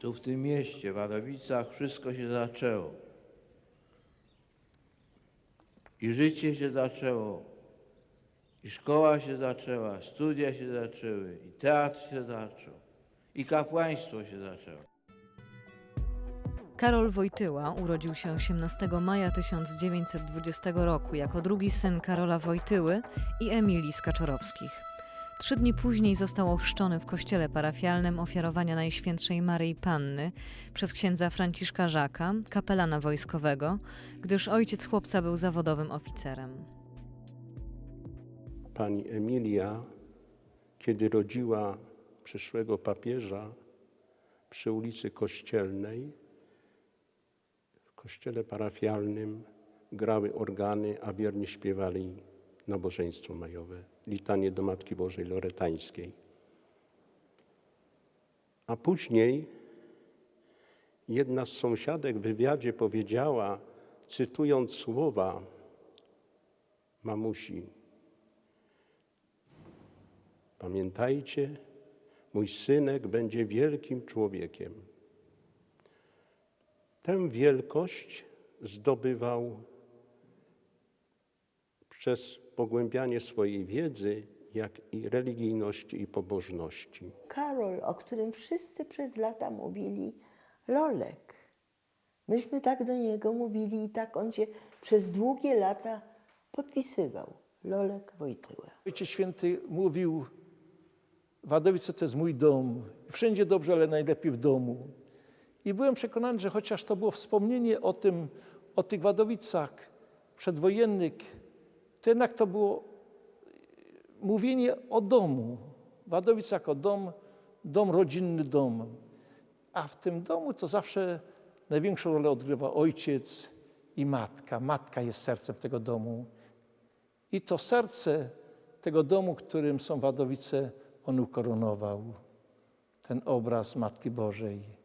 Tu w tym mieście, w Wadowicach, wszystko się zaczęło. I życie się zaczęło, i szkoła się zaczęła, studia się zaczęły, i teatr się zaczął, i kapłaństwo się zaczęło. Karol Wojtyła urodził się 18 maja 1920 roku jako drugi syn Karola Wojtyły i Emilii Skaczorowskich. Trzy dni później został ochrzczony w kościele parafialnym ofiarowania Najświętszej Maryi Panny przez księdza Franciszka Żaka, kapelana wojskowego, gdyż ojciec chłopca był zawodowym oficerem. Pani Emilia, kiedy rodziła przyszłego papieża przy ulicy Kościelnej, w kościele parafialnym grały organy, a wierni śpiewali nabożeństwo majowe, litanie do Matki Bożej Loretańskiej. A później jedna z sąsiadek w wywiadzie powiedziała, cytując słowa mamusi, Pamiętajcie, mój synek będzie wielkim człowiekiem. Tę wielkość zdobywał przez pogłębianie swojej wiedzy, jak i religijności i pobożności. Karol, o którym wszyscy przez lata mówili, Lolek. Myśmy tak do niego mówili i tak on się przez długie lata podpisywał. Lolek Wojtyła. Ojciec Święty mówił, Wadowice to jest mój dom. Wszędzie dobrze, ale najlepiej w domu. I byłem przekonany, że chociaż to było wspomnienie o tym, o tych Wadowicach przedwojennych, to jednak to było mówienie o domu. Wadowice jako dom, dom rodzinny dom. A w tym domu to zawsze największą rolę odgrywa ojciec i matka. Matka jest sercem tego domu. I to serce tego domu, którym są Wadowice, on ukoronował. Ten obraz Matki Bożej.